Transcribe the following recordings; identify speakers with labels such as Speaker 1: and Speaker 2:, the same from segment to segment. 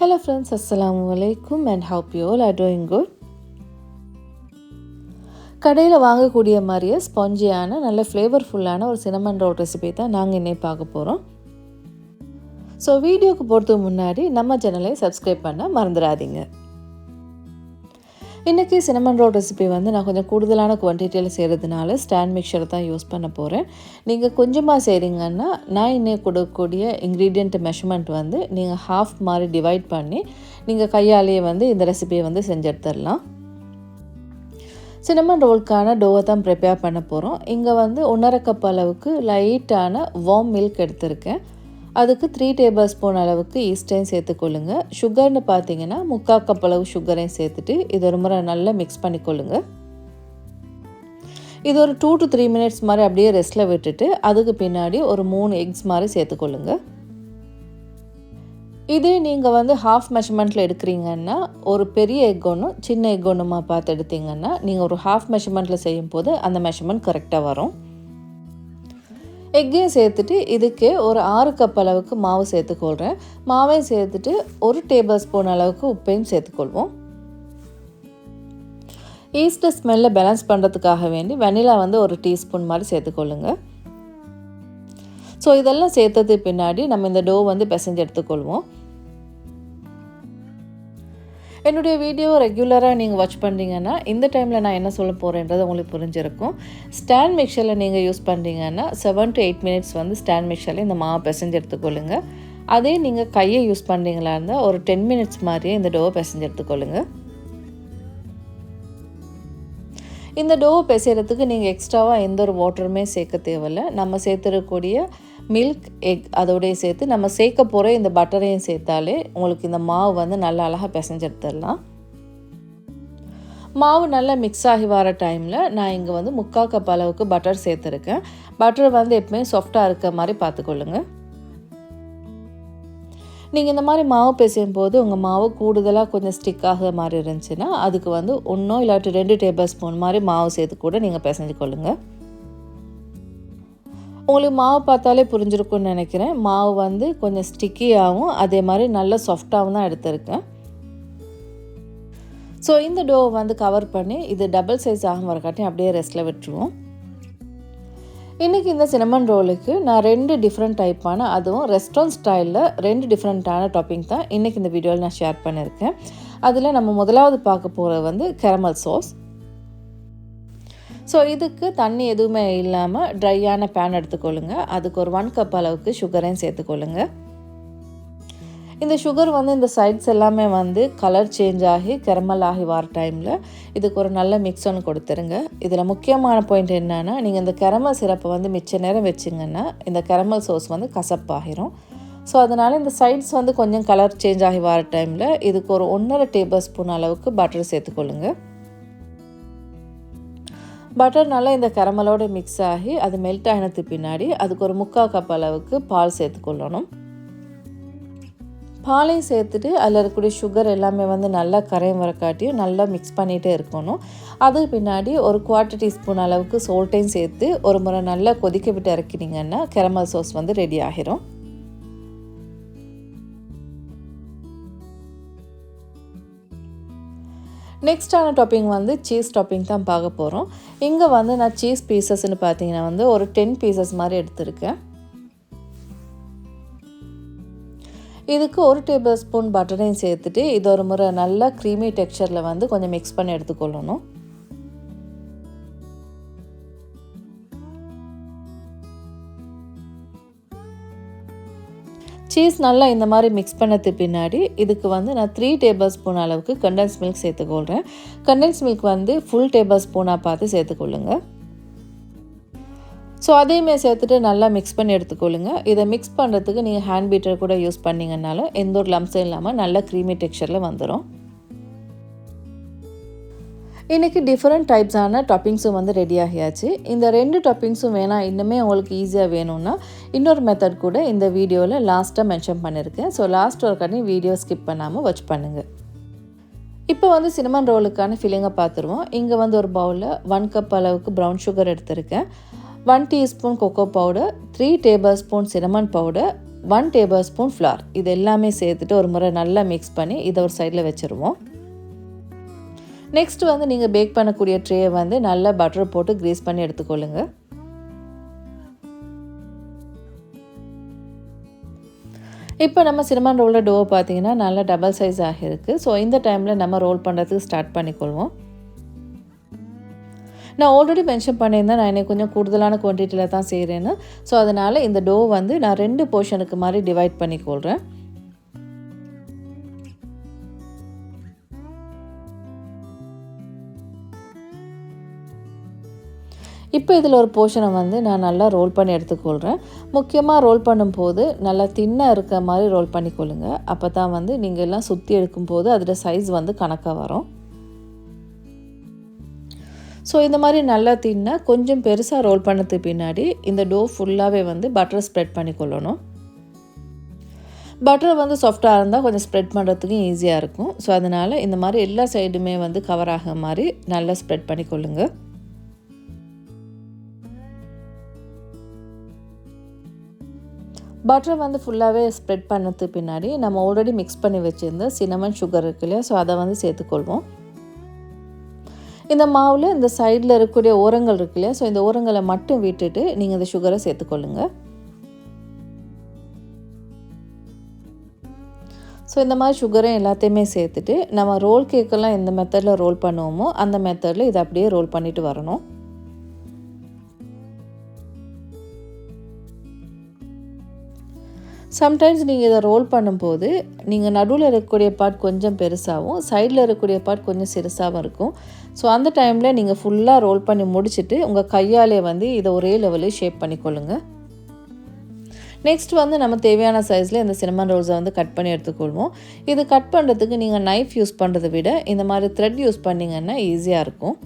Speaker 1: Hello friends அஸ்லாம் வலைக்கும் and hope you all are good கடையில் வாங்கக்கூடிய மாதிரியே ஸ்பாஞ்சியான நல்ல ஃப்ளேவர்ஃபுல்லான ஒரு சினமன் ரோல் ரெசிபி தான் நாங்கள் இன்னைக்கு பார்க்க போகிறோம் ஸோ வீடியோக்கு போகிறதுக்கு முன்னாடி நம்ம சேனலை சப்ஸ்கிரைப் பண்ண மறந்துடாதீங்க. இன்றைக்கி சினமன் ரோல் ரெசிபி வந்து நான் கொஞ்சம் கூடுதலான குவான்டிட்டியில் செய்கிறதுனால ஸ்டாண்ட் மிக்சரை தான் யூஸ் பண்ண போகிறேன் நீங்கள் கொஞ்சமாக செய்கிறீங்கன்னா நான் இன்னைக்கு கொடுக்கக்கூடிய இன்க்ரீடியண்ட் மெஷர்மெண்ட் வந்து நீங்கள் ஹாஃப் மாதிரி டிவைட் பண்ணி நீங்கள் கையாலேயே வந்து இந்த ரெசிபியை வந்து செஞ்செடுத்துடலாம். சினமன் ரோல்க்கான ரோலுக்கான டோவை தான் ப்ரிப்பேர் பண்ண போகிறோம் இங்கே வந்து ஒன்றரை கப் அளவுக்கு லைட்டான வார்ம் மில்க் எடுத்திருக்கேன். அதுக்கு த்ரீ டேபிள் ஸ்பூன் அளவுக்கு ஈஸ்டையும் சேர்த்துக்கொள்ளுங்க. சுகர்னு பார்த்தீங்கன்னா முக்கால் கப் அளவு சுகரையும் சேர்த்துட்டு இது ஒரு முறை நல்லா மிக்ஸ் பண்ணிக்கொள்ளுங்க. இது ஒரு டூ டு த்ரீ மினிட்ஸ் மாதிரி அப்படியே ரெஸ்ட்டில் விட்டுட்டு அதுக்கு பின்னாடி ஒரு மூணு எக்ஸ் மாதிரி சேர்த்துக்கொள்ளுங்க. இதே நீங்கள் வந்து ஹாஃப் மெஷர்மெண்ட்டில் எடுக்கிறீங்கன்னா ஒரு பெரிய எக் ஒன்றும் சின்ன எக் ஒன்றுமா பார்த்து எடுத்தீங்கன்னா நீங்கள் ஒரு ஹாஃப் மெஷர்மெண்ட்டில் செய்யும் போது அந்த மெஷர்மெண்ட் கரெக்டாக வரும். எக்கையும் சேர்த்துட்டு இதுக்கே ஒரு ஆறு கப் அளவுக்கு மாவு சேர்த்துக்கொள்கிறேன் மாவையும் சேர்த்துட்டு ஒரு டேபிள் ஸ்பூன் அளவுக்கு உப்பையும் சேர்த்துக்கொள்வோம். ஈஸ்ட்டு ஸ்மெல்லை பேலன்ஸ் பண்ணுறதுக்காக வேண்டி வெனிலா வந்து ஒரு டீஸ்பூன் மாதிரி சேர்த்துக்கொள்ளுங்க. ஸோ இதெல்லாம் சேர்த்தது பின்னாடி நம்ம இந்த டோ வந்து பிசைஞ்சு எடுத்துக்கொள்வோம். என்னுடைய வீடியோ ரெகுலராக நீங்கள் வாட்ச் பண்ணுறீங்கன்னா இந்த டைமில் நான் என்ன சொல்ல போகிறேன்றது உங்களுக்கு புரிஞ்சிருக்கும். ஸ்டாண்ட் மிக்சரில் நீங்கள் யூஸ் பண்ணுறீங்கன்னா செவன் டு எயிட் மினிட்ஸ் வந்து ஸ்டாண்ட் மிக்சரில் இந்த மாவை பிசைஞ்சு எடுத்துக்கொள்ளுங்க. அதே நீங்கள் கையை யூஸ் பண்ணுறீங்களா இருந்தால் ஒரு டென் மினிட்ஸ் மாதிரியே இந்த டோவை பிசைஞ்சு எடுத்துக்கொள்ளுங்கள் இந்த டோவை பிசைகிறதுக்கு நீங்கள் எக்ஸ்ட்ராவாக எந்த ஒரு வாட்டருமே சேர்க்க தேவையில்லை. நம்ம சேர்த்துருக்கக்கூடிய மில்க் எக் அதோடய சேர்த்து நம்ம சேர்க்க போகிற இந்த பட்டரையும் சேர்த்தாலே உங்களுக்கு இந்த மாவு வந்து நல்லா அழகாக பிசைஞ்சு எடுத்துடலாம் மாவு நல்லா மிக்ஸ் ஆகி வர டைமில் நான் இங்கே வந்து முக்கால் கப் அளவுக்கு பட்டர் சேர்த்துருக்கேன். பட்டர் வந்து எப்பவுமே சாஃப்டாக இருக்க மாதிரி பார்த்துக்கொள்ளுங்கள் நீங்கள் இந்த மாதிரி மாவு பிசையும் போது உங்கள் மாவு கூடுதலாக கொஞ்சம் ஸ்டிக் ஆகிற மாதிரி இருந்துச்சுன்னா அதுக்கு வந்து ஒன்றோ இல்லாட்டி ரெண்டு டேபிள் ஸ்பூன் மாதிரி மாவு சேர்த்து கூட நீங்கள் பிசைஞ்சு கொள்ளுங்கள் உங்களுக்கு மாவு பார்த்தாலே புரிஞ்சிருக்கும்னு நினைக்கிறேன். மாவு வந்து கொஞ்சம் ஸ்டிக்கியாகவும் அதே மாதிரி நல்ல சாஃப்டாகவும் தான் எடுத்திருக்கேன். ஸோ இந்த டோவை வந்து கவர் பண்ணி இது டபுள் சைஸ் ஆகும் வரக்காட்டி அப்படியே ரெஸ்ட்டில் விட்டுருவோம். இன்றைக்கி இந்த சினமன் ரோலுக்கு நான் ரெண்டு டிஃப்ரெண்ட் டைப்பான அதுவும் ரெஸ்டாரண்ட் ஸ்டைலில் ரெண்டு டிஃப்ரெண்ட்டான டாப்பிங் தான் இன்றைக்கி இந்த வீடியோவில் நான் ஷேர் பண்ணியிருக்கேன். அதில் நம்ம முதலாவது பார்க்க போகிறது வந்து கேரமல் சோஸ் ஸோ இதுக்கு தண்ணி எதுவுமே இல்லாமல் ட்ரையான பேன் எடுத்துக்கொள்ளுங்க. அதுக்கு ஒரு ஒன் கப் அளவுக்கு சுகரையும் சேர்த்துக்கொள்ளுங்கள் இந்த சுகர் வந்து இந்த சைட்ஸ் எல்லாமே வந்து கலர் சேஞ்ச் ஆகி கெரமல் ஆகி வர டைமில் இதுக்கு ஒரு நல்ல மிக்ஸ் ஒன்று கொடுத்துருங்க. இதில் முக்கியமான பாயிண்ட் என்னென்னா நீங்கள் இந்த கெரமல் சிரப்பை வந்து மிச்ச நேரம் வச்சிங்கன்னா இந்த கெரமல் சோஸ் வந்து கசப்பாகிரும். ஸோ அதனால் இந்த சைட்ஸ் வந்து கொஞ்சம் கலர் சேஞ்ச் ஆகி வர டைமில் இதுக்கு ஒரு ஒன்றரை டேபிள் ஸ்பூன் அளவுக்கு பட்டர் சேர்த்துக்கொள்ளுங்க. பட்டர் நல்லா இந்த கரமலோடு மிக்ஸ் ஆகி அது மெல்ட் ஆகினதுக்கு பின்னாடி அதுக்கு ஒரு முக்கால் கப் அளவுக்கு பால் சேர்த்துக்கொள்ளணும். பாலையும் சேர்த்துட்டு அதில் இருக்கக்கூடிய சுகர் எல்லாமே வந்து நல்லா கரையும் வரக்காட்டியும் நல்லா மிக்ஸ் பண்ணிகிட்டே இருக்கணும். அதுக்கு பின்னாடி ஒரு குவார்ட்டர் டீஸ்பூன் அளவுக்கு சோல்ட்டையும் சேர்த்து ஒரு முறை நல்லா கொதிக்க விட்டு இறக்கினீங்கன்னா கெரமல் சோஸ் வந்து ரெடி ஆகிரும். நெக்ஸ்டான டாப்பிங் வந்து சீஸ் டாப்பிங் தான் பார்க்க போகிறோம் இங்கே வந்து நான் சீஸ் பீசஸ்ன்னு பார்த்தீங்கன்னா வந்து ஒரு டென் பீசஸ் மாதிரி எடுத்திருக்கேன். இதுக்கு ஒரு டேபிள் ஸ்பூன் பட்டரையும் சேர்த்துட்டு இது ஒரு முறை நல்லா க்ரீமி டெக்ஸ்சரில் வந்து கொஞ்சம் மிக்ஸ் பண்ணி எடுத்துக்கொள்ளணும். சீஸ் நல்லா இந்த மாதிரி மிக்ஸ் பண்ணது பின்னாடி இதுக்கு வந்து நான் த்ரீ டேபிள் ஸ்பூன் அளவுக்கு கண்டென்ஸ் மில்க் சேர்த்துக்கொள்கிறேன் கண்டென்ஸ் மில்க் வந்து ஃபுல் டேபிள் ஸ்பூனாக பார்த்து சேர்த்துக்கொள்ளுங்கள் ஸோ அதையுமே சேர்த்துட்டு நல்லா மிக்ஸ் பண்ணி எடுத்துக்கொள்ளுங்க. இதை மிக்ஸ் பண்ணுறதுக்கு நீங்கள் ஹேண்ட் பீட்டர் கூட யூஸ் பண்ணிங்கனாலும் எந்த ஒரு லம்ஸும் இல்லாமல் நல்ல க்ரீமி டெக்ஸ்சரில் வந்துடும் இன்றைக்கி டிஃப்ரெண்ட் டைப்ஸான டாப்பிங்ஸும் வந்து ரெடி ஆகியாச்சு. இந்த ரெண்டு டாப்பிங்ஸும் வேணாம் இன்னுமே உங்களுக்கு ஈஸியாக வேணும்னா இன்னொரு மெத்தட் கூட இந்த வீடியோவில் லாஸ்ட்டாக மென்ஷன் பண்ணியிருக்கேன் ஸோ லாஸ்ட் ஒர்க்கானே வீடியோ ஸ்கிப் பண்ணாமல் வாட்ச் பண்ணுங்கள் இப்போ வந்து சினமன் ரோலுக்கான ஃபில்லிங்கை பார்த்துருவோம். இங்கே வந்து ஒரு பவுலில் ஒன் கப் அளவுக்கு ப்ரௌன் சுகர் எடுத்திருக்கேன். One teaspoon cocoa powder three tablespoon cinnamon powder one tablespoon flour இது எல்லாமே சேர்த்துட்டு ஒரு முறை நல்லா மிக்ஸ் பண்ணி இதை ஒரு சைடில் வச்சுருவோம். நெக்ஸ்ட் வந்து நீங்கள் பேக் பண்ணக்கூடிய ட்ரேயை வந்து நல்லா பட்டர் போட்டு க்ரீஸ் பண்ணி எடுத்துக்கொள்ளுங்க. இப்போ நம்ம சினிமான் ரோலில் டோவை பார்த்தீங்கன்னா நல்லா டபுள் சைஸ் ஆகிருக்கு ஸோ இந்த டைமில் நம்ம ரோல் பண்ணுறதுக்கு ஸ்டார்ட் பண்ணிக்கொள்வோம். நான் ஆல்ரெடி மென்ஷன் பண்ணியிருந்தேன் நான் எனக்கு கொஞ்சம் கூடுதலான குவான்டிட்டியில் தான் செய்கிறேன்னு ஸோ அதனால் இந்த டோ வந்து நான் ரெண்டு போர்ஷனுக்கு மாதிரி டிவைட் பண்ணிக்கொள்கிறேன் இப்போ இதில் ஒரு போர்ஷனை வந்து நான் நல்லா ரோல் பண்ணி எடுத்துக்கொள்கிறேன் முக்கியமாக ரோல் பண்ணும்போது நல்லா தின்னாக இருக்க மாதிரி ரோல் பண்ணிக்கொள்ளுங்க. அப்போ தான் வந்து நீங்கள் எல்லாம் சுற்றி எடுக்கும்போது அதோட சைஸ் வந்து கணக்காக வரும். ஸோ இந்த மாதிரி நல்லா தின்னா கொஞ்சம் பெருசாக ரோல் பண்ணதுக்கு பின்னாடி இந்த டோ ஃபுல்லாகவே வந்து பட்டரை ஸ்ப்ரெட் பண்ணி கொள்ளணும். பட்டர் வந்து சாஃப்டாக இருந்தால் கொஞ்சம் ஸ்ப்ரெட் பண்ணுறதுக்கும் ஈஸியாக இருக்கும். ஸோ அதனால் இந்த மாதிரி எல்லா சைடுமே வந்து கவர் ஆகிற மாதிரி நல்லா ஸ்ப்ரெட் பண்ணி கொள்ளுங்கள் பட்டரை வந்து ஃபுல்லாகவே ஸ்ப்ரெட் பண்ணது பின்னாடி நம்ம ஆல்ரெடி மிக்ஸ் பண்ணி வச்சுருந்த சினமன் சுகர் இருக்கு இல்லையா? ஸோ அதை வந்து சேர்த்துக்கொள்வோம். இந்த மாவில் இந்த சைடில் இருக்கக்கூடிய ஓரங்கள் இருக்கு இல்லையா? ஸோ இந்த ஓரங்களை மட்டும் விட்டுட்டு நீங்கள் இந்த சுகரை சேர்த்துக்கொள்ளுங்க. ஸோ இந்த மாதிரி சுகரும் எல்லாத்தையுமே சேர்த்துட்டு நம்ம ரோல் கேக்கெல்லாம் எந்த மெத்தடில் ரோல் பண்ணுவோமோ அந்த மெத்தடில் இதை அப்படியே ரோல் பண்ணிட்டு வரணும். சம்டைம்ஸ் நீங்கள் இதை ரோல் பண்ணும்போது நீங்கள் நடுவில் இருக்கக்கூடிய பார்ட் கொஞ்சம் பெருசாகவும் சைடில் இருக்கக்கூடிய பார்ட் கொஞ்சம் சிறுசாகவும் இருக்கும். ஸோ அந்த டைமில் நீங்கள் ஃபுல்லாக ரோல் பண்ணி முடிச்சுட்டு உங்கள் கையாலே வந்து இதை ஒரே லெவலில் ஷேப் பண்ணிக்கொள்ளுங்க. நெக்ஸ்ட் வந்து நம்ம தேவையான சைஸில் இந்த சினிமன் ரோல்ஸை வந்து கட் பண்ணி எடுத்துக்கொள்வோம். இது கட் பண்ணுறதுக்கு நீங்கள் நைஃப் யூஸ் பண்ணுறதை விட இந்த மாதிரி த்ரெட் யூஸ் பண்ணிங்கன்னா ஈஸியாக இருக்கும்.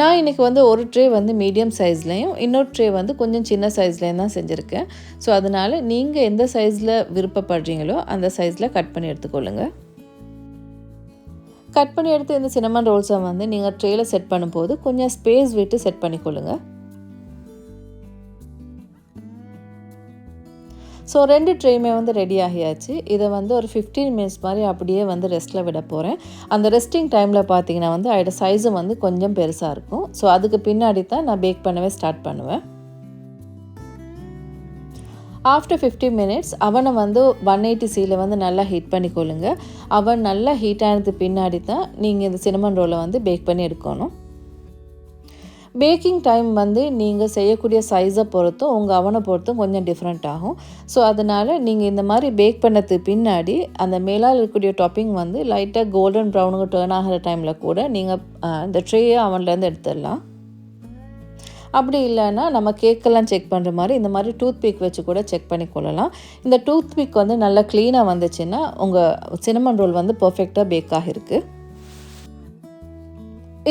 Speaker 1: நான் இன்றைக்கி வந்து ஒரு ட்ரே வந்து மீடியம் சைஸ்லேயும் இன்னொரு ட்ரே வந்து கொஞ்சம் சின்ன சைஸ்லேயும் தான் செஞ்சுருக்கேன். ஸோ அதனால் நீங்கள் எந்த சைஸில் விருப்பப்படுறீங்களோ அந்த சைஸில் கட் பண்ணி எடுத்துக்கொள்ளுங்கள் கட் பண்ணி எடுத்து இந்த சினமன் ரோல்ஸை வந்து நீங்கள் ட்ரேயில் செட் பண்ணும்போது கொஞ்சம் ஸ்பேஸ் விட்டு செட் பண்ணிக்கொள்ளுங்கள் ஸோ ரெண்டு ட்ரேயுமே வந்து ரெடி ஆகியாச்சு. இதை வந்து ஒரு ஃபிஃப்டீன் மினிட்ஸ் மாதிரி அப்படியே வந்து ரெஸ்ட்டில் விட போகிறேன் அந்த ரெஸ்டிங் டைமில் பார்த்தீங்கன்னா வந்து அதோட சைஸும் வந்து கொஞ்சம் பெருசாக இருக்கும். ஸோ அதுக்கு பின்னாடி தான் நான் பேக் பண்ணவே ஸ்டார்ட் பண்ணுவேன். ஆஃப்டர் ஃபிஃப்டி மினிட்ஸ் அவனை வந்து ஒன் எயிட்டி சியில் வந்து நல்லா ஹீட் பண்ணிக்கொள்ளுங்க. அவன் நல்லா ஹீட் ஆனது பின்னாடி தான் நீங்கள் இந்த சினமன் ரோலை வந்து பேக் பண்ணி எடுக்கணும். பேக்கிங் டைம் வந்து நீங்கள் செய்யக்கூடிய சைஸை பொறுத்தும் உங்கள் அவனை பொறுத்தும் கொஞ்சம் டிஃப்ரெண்ட் ஆகும். ஸோ அதனால் நீங்கள் இந்த மாதிரி பேக் பண்ணதுக்கு பின்னாடி அந்த மேலால் இருக்கக்கூடிய டாப்பிங் வந்து லைட்டாக கோல்டன் ப்ரௌனுக்கு டேர்ன் ஆகிற டைமில் கூட நீங்கள் இந்த ட்ரேயை அவன்லேருந்து எடுத்துடலாம். அப்படி இல்லைன்னா நம்ம கேக்கெல்லாம் செக் பண்ணுற மாதிரி இந்த மாதிரி டூத் பிக் வச்சு கூட செக் பண்ணி கொள்ளலாம். இந்த டூத் பிக் வந்து நல்லா க்ளீனாக வந்துச்சுன்னா உங்கள் சினமன் ரோல் வந்து பர்ஃபெக்டாக பேக் ஆகிருக்கு.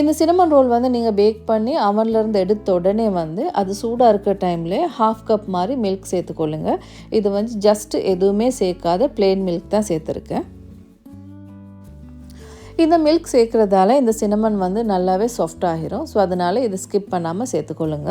Speaker 1: இந்த சினமன் ரோல் வந்து நீங்கள் பேக் பண்ணி அவன்லேருந்து எடுத்த உடனே வந்து அது சூடாக இருக்கிற டைமில் ஹாஃப் கப் மாதிரி மில்க் சேர்த்துக்கொள்ளுங்க. இது வந்து ஜஸ்ட் எதுவுமே சேர்க்காத பிளெயின் மில்க் தான் சேர்த்துருக்கேன். இந்த மில்க் சேர்க்குறதால இந்த சினமன் வந்து நல்லாவே சாஃப்ட் ஆகிரும். ஸோ அதனால் இதை ஸ்கிப் பண்ணாமல் சேர்த்துக்கொள்ளுங்க.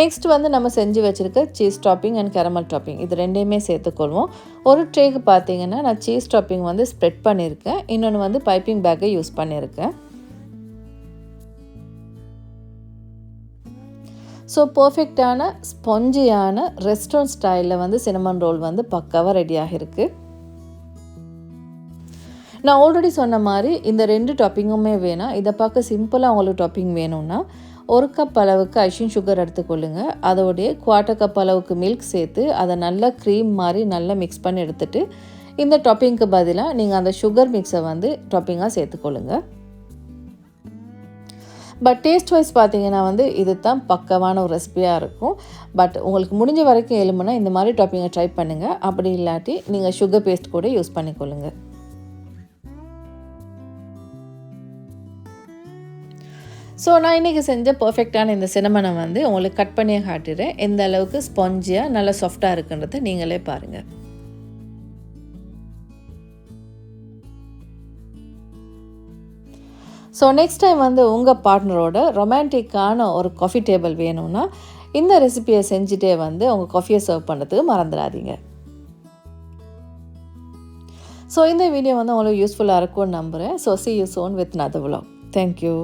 Speaker 1: நெக்ஸ்ட் வந்து நம்ம செஞ்சு வச்சுருக்க cheese topping and caramel topping இது ரெண்டையுமே சேர்த்துக்கொள்வோம். ஒரு ட்ரேக்கு பார்த்தீங்கன்னா நான் சீஸ் டாப்பிங் வந்து ஸ்ப்ரெட் பண்ணியிருக்கேன். இன்னொன்று வந்து பைப்பிங் பேக்கை யூஸ் பண்ணியிருக்கேன். ஸோ பர்ஃபெக்டான ஸ்பொஞ்சியான ரெஸ்டாரண்ட் ஸ்டைலில் வந்து சினமன் ரோல் வந்து பக்காவாக ரெடியாக இருக்குது நான் ஆல்ரெடி சொன்ன மாதிரி இந்த ரெண்டு டாப்பிங்குமே வேணாம் இதை பார்க்க சிம்பிளாக உங்களுக்கு டாப்பிங் வேணும்னா ஒரு கப் அளவுக்கு ஐஷின் சுகர் எடுத்துக்கொள்ளுங்க. அதோடைய குவார்ட்டர் கப் அளவுக்கு மில்க் சேர்த்து அதை நல்லா க்ரீம் மாதிரி நல்லா மிக்ஸ் பண்ணி எடுத்துகிட்டு இந்த டாப்பிங்க்கு பதிலாக நீங்கள் அந்த சுகர் மிக்ஸை வந்து டாப்பிங்காக சேர்த்துக்கொள்ளுங்க. பட் டேஸ்ட் வைஸ் பார்த்தீங்கன்னா வந்து இது தான் பக்கமான ஒரு ரெசிபியாக இருக்கும். பட் உங்களுக்கு முடிஞ்ச வரைக்கும் எலும்புனா இந்த மாதிரி டாப்பிங்கை ட்ரை பண்ணுங்கள் அப்படி இல்லாட்டி நீங்கள் சுகர் பேஸ்ட் கூட யூஸ் பண்ணிக்கொள்ளுங்கள் ஸோ நான் இன்றைக்கி செஞ்ச பர்ஃபெக்டான இந்த சினமனை வந்து உங்களுக்கு கட் பண்ணியே காட்டுறேன் எந்த அளவுக்கு ஸ்பாஞ்சியாக நல்லா சாஃப்டாக இருக்குன்றதை நீங்களே பாருங்கள் ஸோ நெக்ஸ்ட் டைம் வந்து உங்கள் பார்ட்னரோட ரொமான்டிக்கான ஒரு காஃபி டேபிள் வேணும்னா இந்த ரெசிபியை செஞ்சுட்டே வந்து உங்கள் காஃபியை சர்வ் பண்ணுறதுக்கு மறந்துடாதீங்க. ஸோ இந்த வீடியோ வந்து உங்களுக்கு யூஸ்ஃபுல்லாக இருக்கும்னு நம்புகிறேன் so see you soon with another vlog. Thank you